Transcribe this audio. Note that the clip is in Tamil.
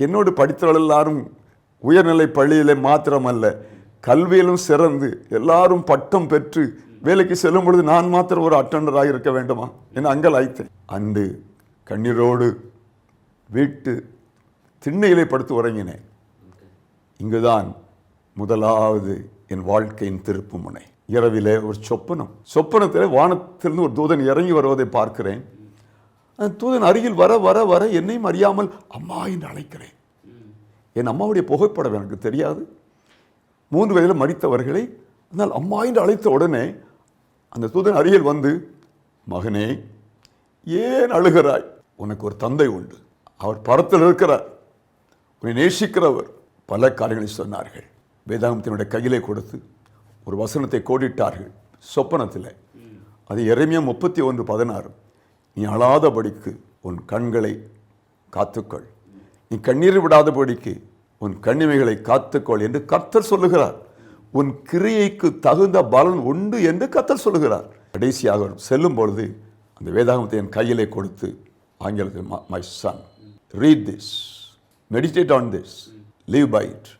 என்னோடு படித்தவர்கள் எல்லாரும் உயர்நிலை பள்ளியிலே மாத்திரமல்ல கல்வியிலும் சிறந்து எல்லாரும் பட்டம் பெற்று வேலைக்கு செல்லும் பொழுது நான் மாத்திரம் ஒரு அட்டண்டராக இருக்க வேண்டுமா? என அங்கே அழைத்தேன். அன்று கண்ணீரோடு வீட்டு திண்ணையிலே படுத்து உறங்கினேன். இங்குதான் முதலாவது என் வாழ்க்கையின் திருப்புமுனை. இரவிலே ஒரு சொப்பனம். சொப்பனத்தில் வானத்திலிருந்து ஒரு தூதன் இறங்கி வருவதை பார்க்கிறேன். அந்த தூதன் அருகில் வர வர வர என்னையும் அறியாமல் அம்மா என்று அழைக்கிறேன். என் அம்மாவுடைய புகைப்படம் எனக்கு தெரியாது. மூன்று வயதில் மறித்தவர்களை ஆனால் அம்மா என்று அழைத்த உடனே அந்த தூதன் அருகில் வந்து மகனே ஏன் அழுகிறாய்? உனக்கு ஒரு தந்தை உண்டு. அவர் படத்தில் இருக்கிறார். உன்னை நேசிக்கிறவர். பல காரியங்களை சொன்னார்கள். வேதாகமத்தினுடைய கையிலே கொடுத்து ஒரு வசனத்தை கோடிட்டார்கள் சொப்பனத்தில். அது இறைமையாக முப்பத்தி ஒன்று பதினாறு. நீ அழாதபடிக்கு உன் கண்களை காத்துக்கொள். நீ கண்ணீர் விடாதபடிக்கு உன் கண்ணிமைகளை காத்துக்கொள் என்று கர்த்தர் சொல்லுகிறார். உன் கிரியைக்கு தகுந்த பலன் உண்டு என்று கர்த்தர் சொல்லுகிறார். கடைசியாக செல்லும் பொழுது அந்த வேதாகமத்தை என் கையிலே கொடுத்து ஆங்கிலத்தில் my son read this meditate on this live by it